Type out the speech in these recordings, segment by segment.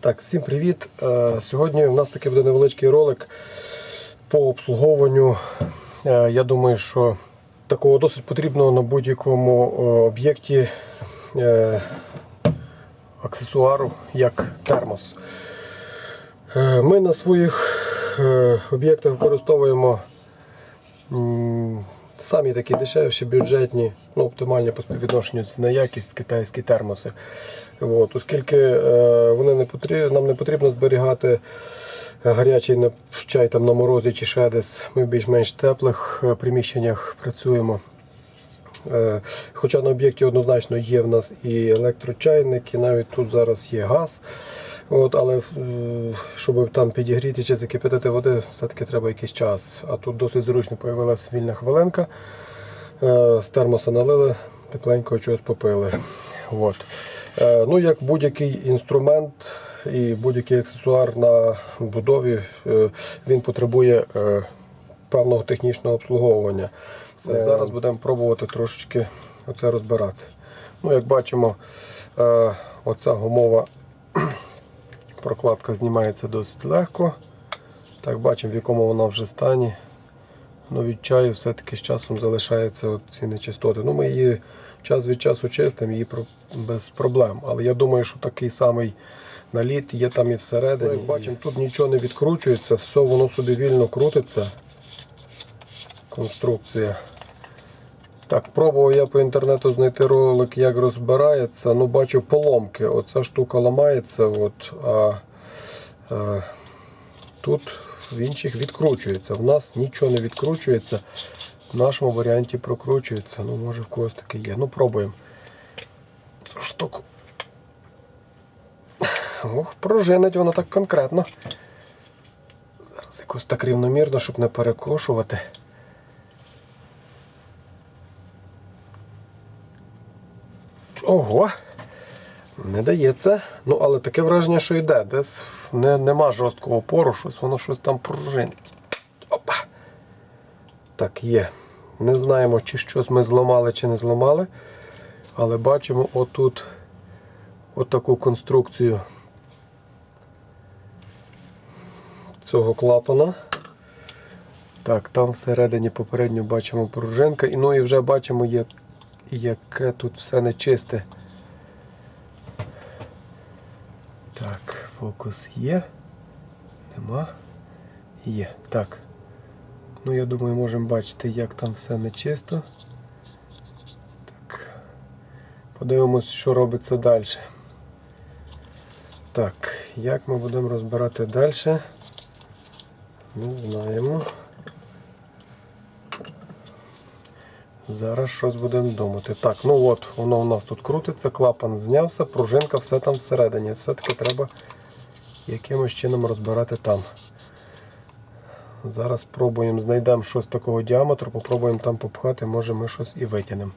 Так, всім привіт. Е, Сьогодні у нас такий буде невеличкий ролик по обслуговуванню. Е, Я думаю, що такого досить потрібно на будь-якому е, об'єкті аксесуару, як термос. Ми на своїх об'єктах використовуємо самі такі дешевші, бюджетні, ну, оптимальні по співвідношенню ціна якість китайські термоси. От, оскільки е, вони не потрібно, нам не потрібно зберігати гарячий чай там на морозі чи ще десь. Ми в більш-менш теплих е, приміщеннях працюємо. Е, Хоча на об'єкті однозначно є в нас і електрочайник, і навіть тут зараз є газ. От, але е, щоб там підігріти чи закипятити води, все-таки треба якийсь час. А тут досить зручно з'явилася вільна хвилинка. Е, З термоса налили, тепленького чогось попили. От. Е, Ну, як будь-який інструмент і будь-який аксесуар на будові, е, він потребує е, певного технічного обслуговування. Зараз будемо пробувати трошечки оце розбирати. Ну, як бачимо, оця гумова прокладка знімається досить легко. Так, бачимо, в якому вона вже стані. Ну, від чаю все-таки з часом залишаються ці нечистоти. Ну, ми її час від часу чистимо, її без проблем. Але я думаю, що такий самий наліт є там і всередині. Як бачимо, тут нічого не відкручується, все воно собі вільно крутиться. Конструкція. Так, пробував я по інтернету знайти ролик, як розбирається. Ну, бачу поломки. Оця штука ламається, от, а, а тут в інших відкручується. В нас нічого не відкручується. В нашому варіанті прокручується. Ну, може в когось таке є. Ну, пробуємо цю штуку. Ох, пружинить воно так конкретно. Зараз якось так рівномірно, щоб не перекошувати. Ого! Не дається. Ну, але таке враження, що йде. Десь не, нема жорсткого опору, щось воно щось там пружинить. Опа! Так, є. Не знаємо, чи щось ми зламали, чи не зламали. Але бачимо отут отаку конструкцію цього клапана. Так, там всередині попередньо бачимо пружинка. І ну і вже бачимо, як, яке тут все нечисте. Так, фокус є. Нема. Є. Так. Ну, я думаю, можемо бачити, як там все нечисто. Так. Подивимось, що робиться далі. Так, як ми будемо розбирати далі? Не знаємо. Зараз щось будемо думати. Так, ну от, воно у нас тут крутиться, клапан знявся, пружинка, все там всередині. Все-таки треба якимось чином розбирати там. Зараз спробуємо, знайдемо щось такого діаметру, попробуємо там попхати, може ми щось і витягнемо.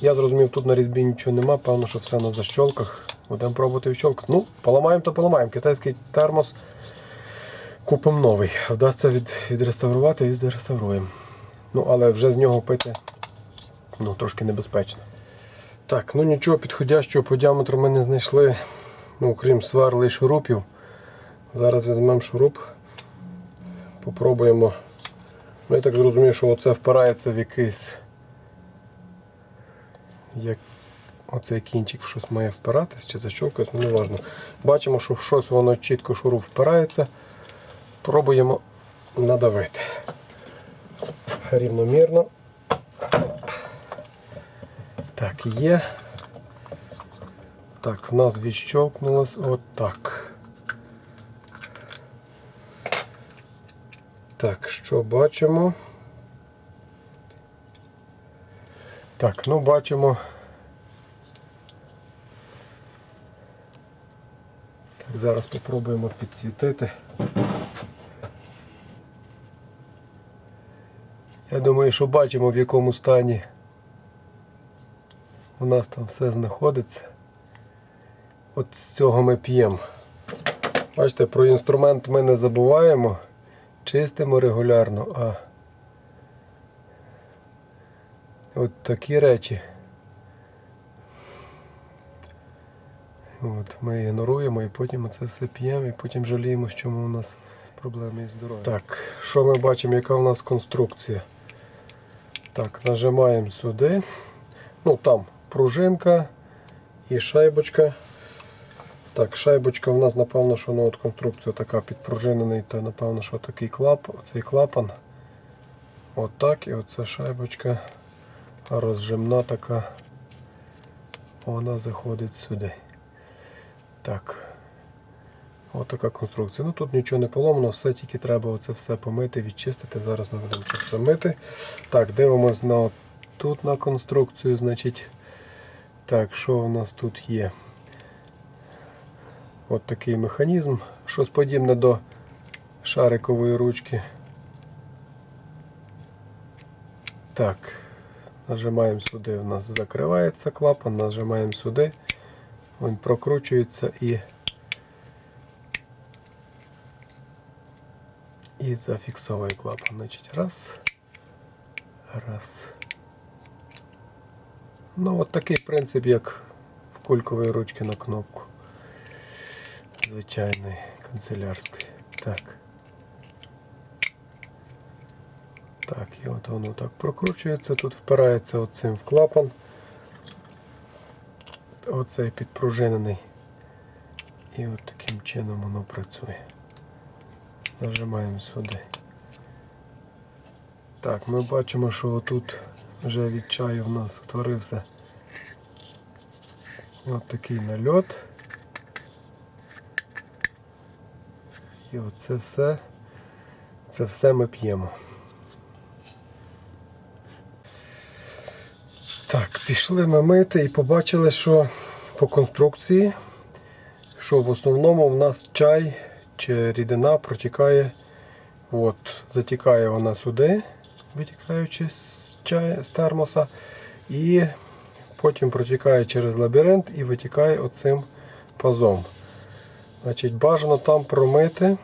Я зрозумів, тут на різьбі нічого нема, певно, що все на защолках. Будемо пробувати вщолкати. Ну, поламаємо, то поламаємо. Китайський термос купимо новий. Вдасться від, відреставрувати і відреставруємо. Ну, але вже з нього пити ну, трошки небезпечно. Так, ну нічого підходящого по діаметру ми не знайшли, ну, крім сверл і шурупів. Зараз візьмемо шуруп, попробуємо. Ну, я так зрозумів, що оце впирається в якийсь. Як оцей кінчик в щось має впиратись чи защолкатись, ну не важливо. Бачимо, що в щось воно чітко шуруп впирається. Пробуємо надавити рівномірно. Так, є. Так, в нас відщолкнулось отак. Так, що бачимо? Так, ну бачимо. Так, зараз спробуємо підсвітити. Я думаю, що бачимо в якому стані у нас там все знаходиться. От з цього ми п'ємо. Бачите, про інструмент ми не забуваємо, чистимо регулярно, а от такі речі От, ми ігноруємо і потім це все п'ємо, і потім жаліємо, в чому у нас проблеми із здоров'ям. Так, що ми бачимо, яка у нас конструкція? Так, нажимаємо сюди. Ну там пружинка і шайбочка. Так, шайбочка у нас, напевно, що ну, от конструкція така підпружинений, то напевно, що такий клап, цей клапан. Отак, і оця шайбочка розжимна така. Вона заходить сюди. Так. Ось така конструкція. Ну тут нічого не поломано, все тільки треба оце все помити, відчистити. Зараз ми будемо це все мити. Так, дивимось на тут на конструкцію, значить. Так, що у нас тут є? От такий механізм. Щось подібне до шарикової ручки. Так, нажимаємо сюди, у нас закривається клапан, нажимаємо сюди, він прокручується і, і зафіксовує клапан. Значить, раз. Раз. Ну, от такий принцип, як в кулькової ручки на кнопку. Звичайної канцелярської. Так. Так, і от воно так прокручується, тут впирається оцим в клапан. Оцей підпружинений. І от таким чином воно працює. Нажимаємо сюди. Так, ми бачимо, що тут вже від чаю в нас утворився от такий нальот. І оце все, це все ми п'ємо. Так, пішли ми мити і побачили, що по конструкції, що в основному в нас чай чи рідина протікає, от, затікає вона сюди, витікаючи з, чай, з термоса, і потім протікає через лабіринт і витікає оцим пазом. Значить, бажано там промити.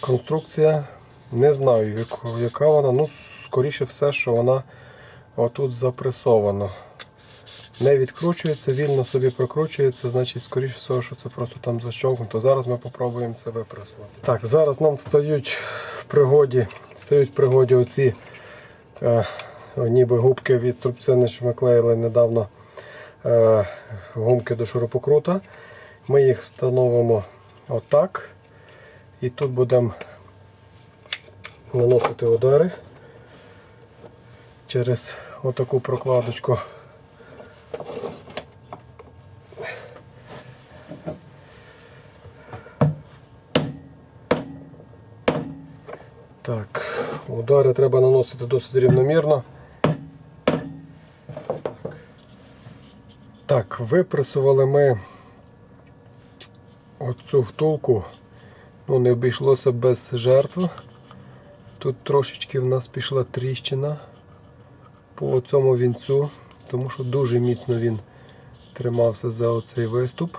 Конструкція, не знаю, яка вона, ну, скоріше все, що вона отут запресована. Не відкручується, вільно собі прокручується, значить, скоріше всього, що це просто там защовкнуто. Зараз ми спробуємо це випресувати. Так, зараз нам встають в пригоді, стають в пригоді оці е, ніби губки від трубцини, що ми клеїли недавно е, гумки до шурупокрута. Ми їх встановимо отак. І тут будемо наносити удари через отаку прокладочку. Так, удари треба наносити досить рівномірно. Так, випресували ми оцю втулку. Ну, не обійшлося без жертв. Тут трошечки в нас пішла тріщина по цьому вінцю, тому що дуже міцно він тримався за оцей виступ.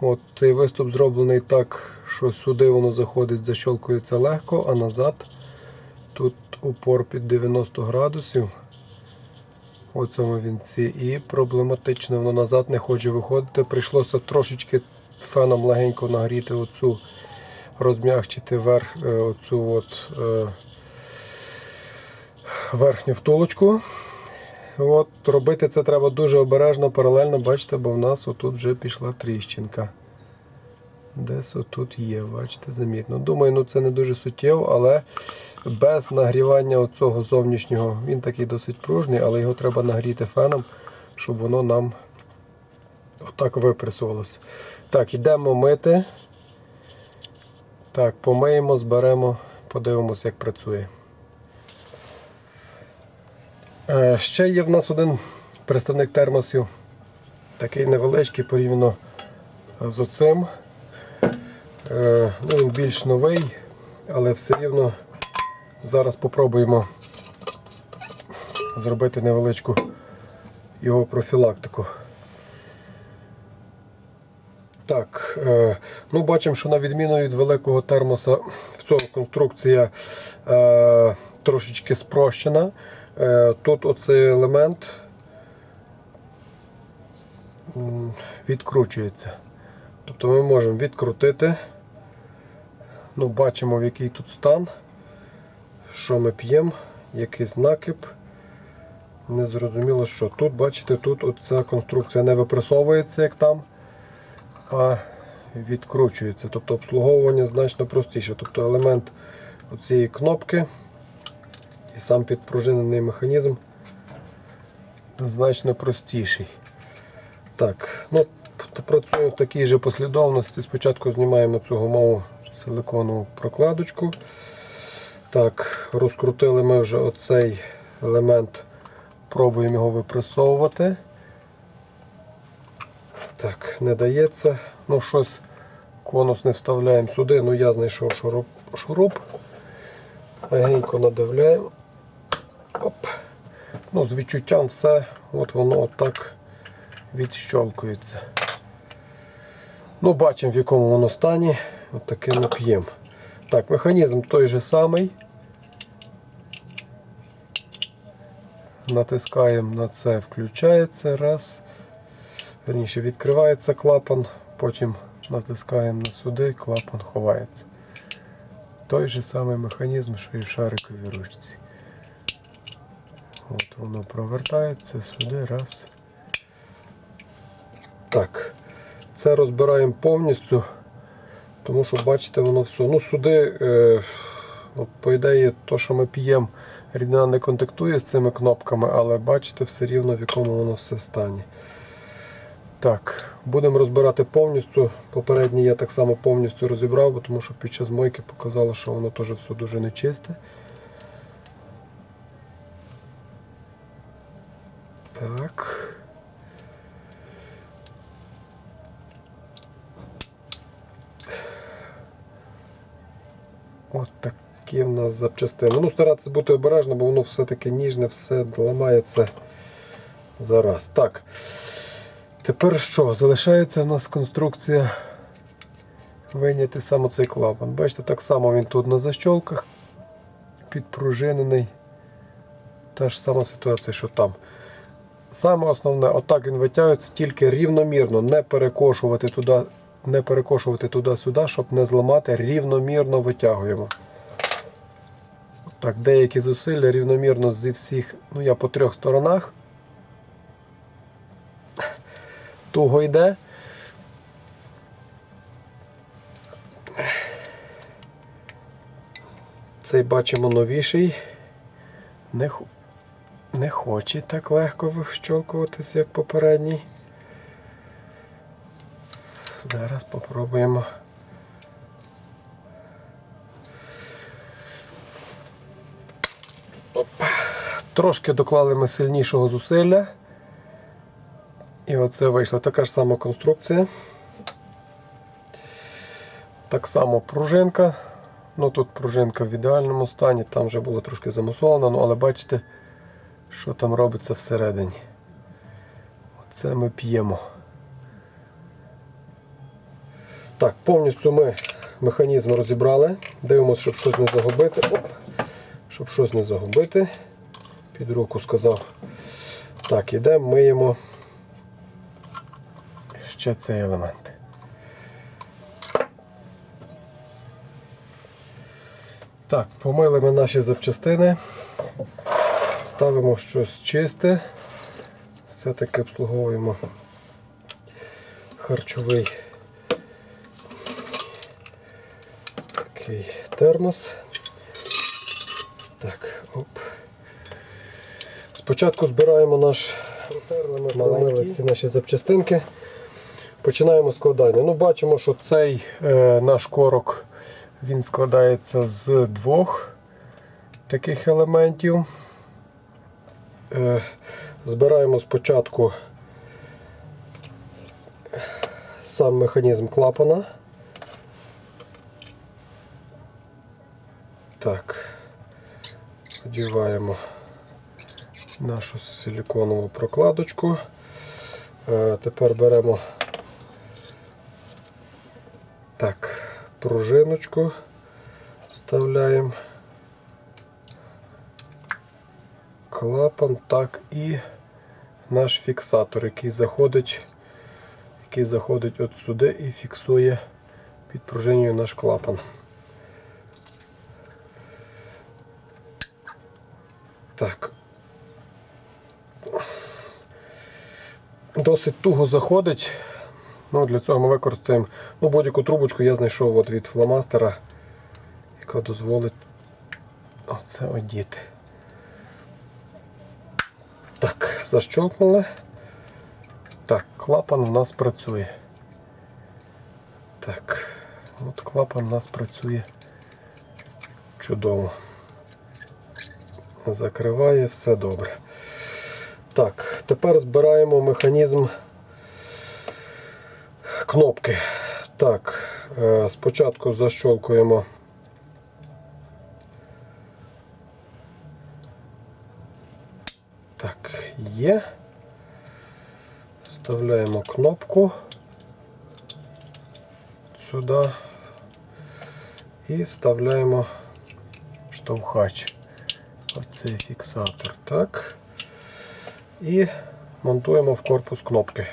От Цей виступ зроблений так, що сюди воно заходить, защолкується легко, а назад тут упор під 90 градусів у цьому вінці. І проблематично воно назад не хоче виходити. Прийшлося трошечки феном легенько нагріти оцю, розм'ягчити верх, е, оцю от, е, верхню втулочку. От, робити це треба дуже обережно, паралельно, бачите, бо в нас отут вже пішла тріщинка. Десь отут є, бачите, замітно. Думаю, ну це не дуже суттєво, але без нагрівання оцього зовнішнього, він такий досить пружний, але його треба нагріти феном, щоб воно нам отак випресувалося. Так, йдемо мити. Так, помиємо, зберемо, подивимося, як працює. Е, Ще є в нас один представник термосів, такий невеличкий порівняно з оцим. Е, Ну, він більш новий, але все рівно зараз спробуємо зробити невеличку його профілактику. Так, е, ну бачимо, що на відміну від великого термоса в цьому конструкція е, трошечки спрощена. Е, тут оцей елемент відкручується. Тобто ми можемо відкрутити. Ну, бачимо, в який тут стан, що ми п'ємо, який накип. Не зрозуміло, що. Тут, бачите, тут оця конструкція не випресовується, як там, а відкручується. Тобто обслуговування значно простіше. Тобто елемент цієї кнопки і сам підпружинений механізм значно простіший. Так, ну, працюємо в такій же послідовності. Спочатку знімаємо цю гумову силиконову прокладочку. Так, розкрутили ми вже оцей елемент, пробуємо його випресовувати. Не дається. Ну, щось конус не вставляємо сюди. Ну, я знайшов шуруп. шуруп. Легенько надавляємо. Оп. Ну, з відчуттям все, от воно отак відщолкується. Ну, бачимо, в якому воно стані. От таке ми п'ємо. Так, механізм той же самий. Натискаємо на це, включається. Раз. Верніше відкривається клапан, потім натискаємо на сюди, клапан ховається. Той же самий механізм, що і в шариковій ручці. От воно провертається сюди, раз. Так. Це розбираємо повністю, тому що бачите, воно все. Ну, сюди, е, ну, по ідеї, то, що ми п'ємо, рідина не контактує з цими кнопками, але бачите все рівно, в якому воно все стані. Так, будемо розбирати повністю. Попередній я так само повністю розібрав, тому що під час мойки показало, що воно теж все дуже нечисте. Так. От такі в нас запчастини. Ну, старатися бути обережно, бо воно все-таки ніжне, все ламається зараз. Так. Тепер що? Залишається в нас конструкція виняти саме цей клапан. Бачите, так само він тут на защолках підпружинений. Та ж сама ситуація, що там. Саме основне, отак він витягується, тільки рівномірно, не перекошувати туди, не перекошувати туди-сюди, щоб не зламати, рівномірно витягуємо. Так, деякі зусилля рівномірно зі всіх, ну я по трьох сторонах. Туго йде. Цей бачимо новіший. Не, не хоче так легко вищолкуватися, як попередній. Зараз попробуємо. Опа. Трошки доклали ми сильнішого зусилля. І оце вийшла така ж сама конструкція. Так само пружинка. Ну тут пружинка в ідеальному стані, там вже було трошки замусолено, ну, але бачите, що там робиться всередині. Оце ми п'ємо. Так, повністю ми механізм розібрали. Дивимося, щоб щось не загубити. Оп. Щоб щось не загубити. Під руку сказав. Так, ідемо, миємо ще цей елемент. Так, помили ми наші запчастини, ставимо щось чисте, все-таки обслуговуємо харчовий такий термос. Так, оп. Спочатку збираємо наш маленькі всі наші запчастинки. Починаємо складання. Ну, бачимо, що цей е, наш корок він складається з двох таких елементів. Е, збираємо спочатку сам механізм клапана. Так, одіваємо нашу силіконову прокладочку. Е, тепер беремо так, пружиночку вставляємо. Клапан, так і наш фіксатор, який заходить який заходить от сюди і фіксує під пружиною наш клапан. Так. Досить туго заходить. Ну, для цього ми використаємо ну, будь-яку трубочку я знайшов от від фломастера, яка дозволить оце одіти. Так, защолкнули. Так, клапан у нас працює. Так, от клапан у нас працює чудово. Закриває все добре. Так, тепер збираємо механізм кнопки. Так, е, спочатку защолкуємо. Так, є. Вставляємо кнопку сюди і вставляємо штовхач. Оцей фіксатор. Так. І монтуємо в корпус кнопки.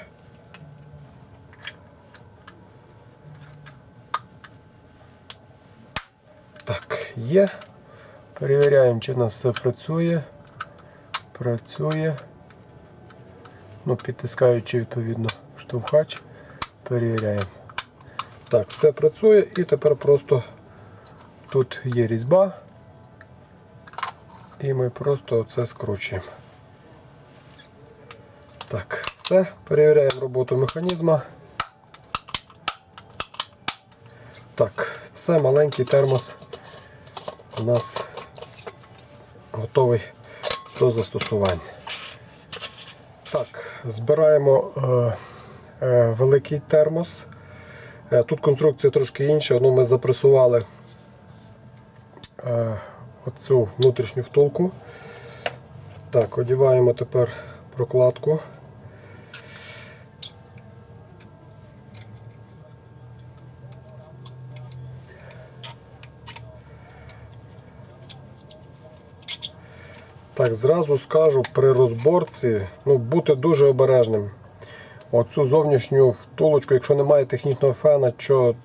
Так, є. Перевіряємо, чи у нас все працює. Працює. Ну, підтискаючи відповідно штовхач, перевіряємо. Так, все працює і тепер просто тут є різьба. І ми просто це скручуємо. Так, все, перевіряємо роботу механізма. Так, все, маленький термос у нас готовий до застосування. Так, збираємо е, е, великий термос. Е, тут конструкція трошки інша, ну, ми запресували е, оцю внутрішню втулку. Так, одіваємо тепер прокладку. Так, зразу скажу при розборці ну, бути дуже обережним. Оцю зовнішню втулочку, якщо немає технічного фена, що,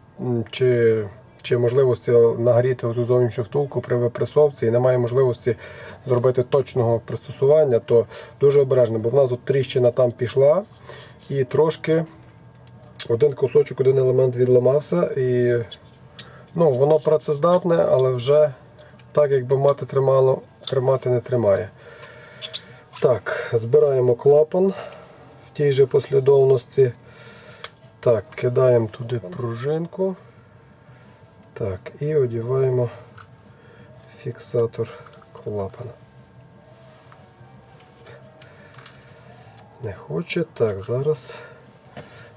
чи, чи можливості нагріти оцю зовнішню втулку при випресовці і немає можливості зробити точного пристосування, то дуже обережно, бо в нас от тріщина там пішла і трошки один кусочок, один елемент відламався. І ну, воно працездатне, але вже так, якби мати тримало, тримати не тримає. Так, збираємо клапан в тій же послідовності. Так, кидаємо туди пружинку. Так, і одіваємо фіксатор клапана. Не хоче. Так, зараз.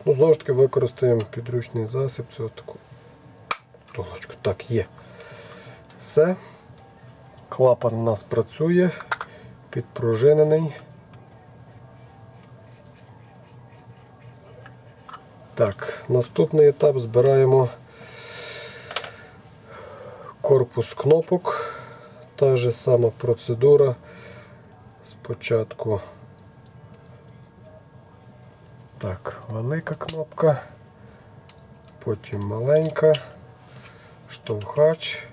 Ну, знову ж таки використаємо підручний засіб, цю таку толочку. Так, є. Все. Клапан у нас працює, підпружинений. Так, наступний етап збираємо корпус кнопок. Та ж сама процедура. Спочатку так, велика кнопка, потім маленька, штовхач.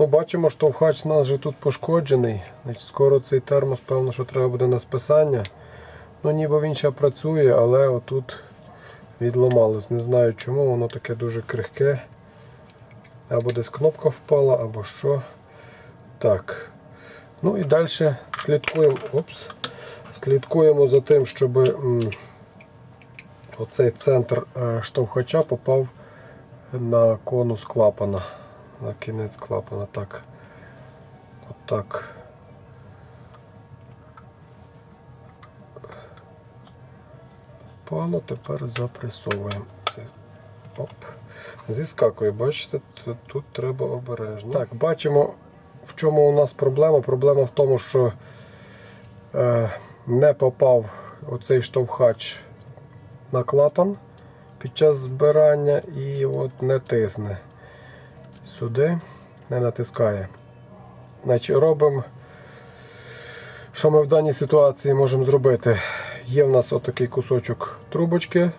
Ну, бачимо, штовхач у нас вже тут пошкоджений. Скоро цей термос, певно, що треба буде на списання. Ну, ніби він ще працює, але отут відламалось. Не знаю чому, воно таке дуже крихке. Або десь кнопка впала, або що. Так. Ну і далі слідкуємо. Опс. Слідкуємо за тим, щоб м, оцей центр е, штовхача попав на конус клапана. На кінець клапана. Так. Отак. Пало тепер запресовуємо. Оп. Зіскакує, бачите, тут, тут треба обережно. Так, бачимо, в чому у нас проблема. Проблема в тому, що е, не попав оцей штовхач на клапан під час збирання і от не тисне сюди, не натискає. Значить, робимо, що ми в даній ситуації можемо зробити. Є в нас отакий кусочок трубочки.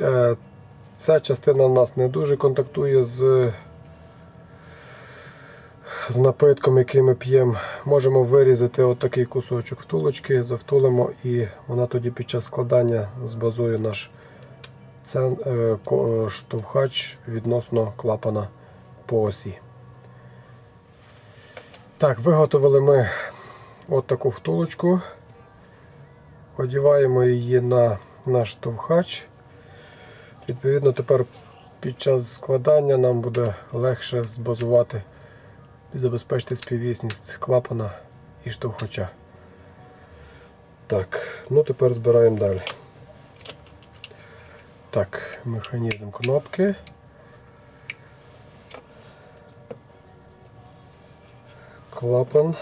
Е, Ця частина в нас не дуже контактує з, з напитком, який ми п'ємо. Можемо вирізати отакий кусочок втулочки, завтулимо і вона тоді під час складання збазує наш цен, е, штовхач відносно клапана по осі. Так, виготовили ми от таку втулочку. Одіваємо її на наш штовхач. Відповідно, тепер під час складання нам буде легше збазувати і забезпечити співвісність клапана і штовхача. Так, ну тепер збираємо далі. Так, механізм кнопки. Клапан.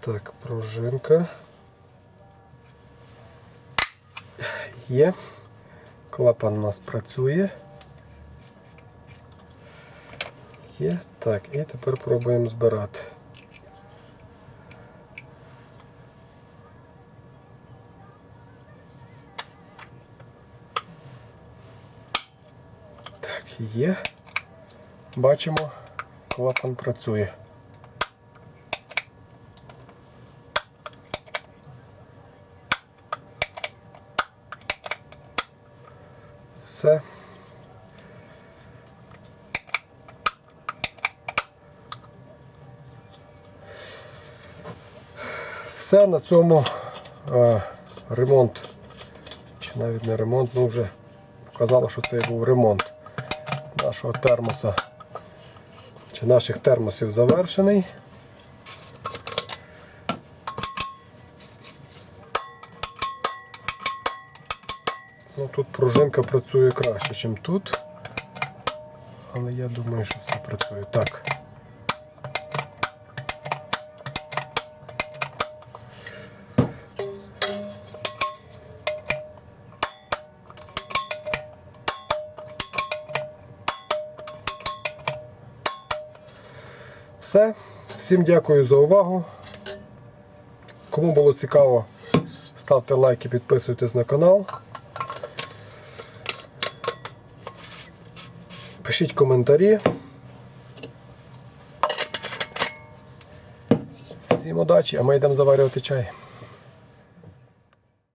Так, пружинка. Є. Клапан у нас працює. Є. Так, і тепер пробуємо збирати. Так, є. Бачимо, клапан працює. Все. Все на цьому е, ремонт, чи навіть не ремонт, ну вже показало, що це був ремонт нашого термоса, чи наших термосів завершений. Ну, тут пружинка працює краще, ніж тут. Але я думаю, що все працює. Так. Все. Всім дякую за увагу. Кому було цікаво, ставте лайки, підписуйтесь на канал. Пишіть коментарі. Всім удачі, а ми йдемо заварювати чай.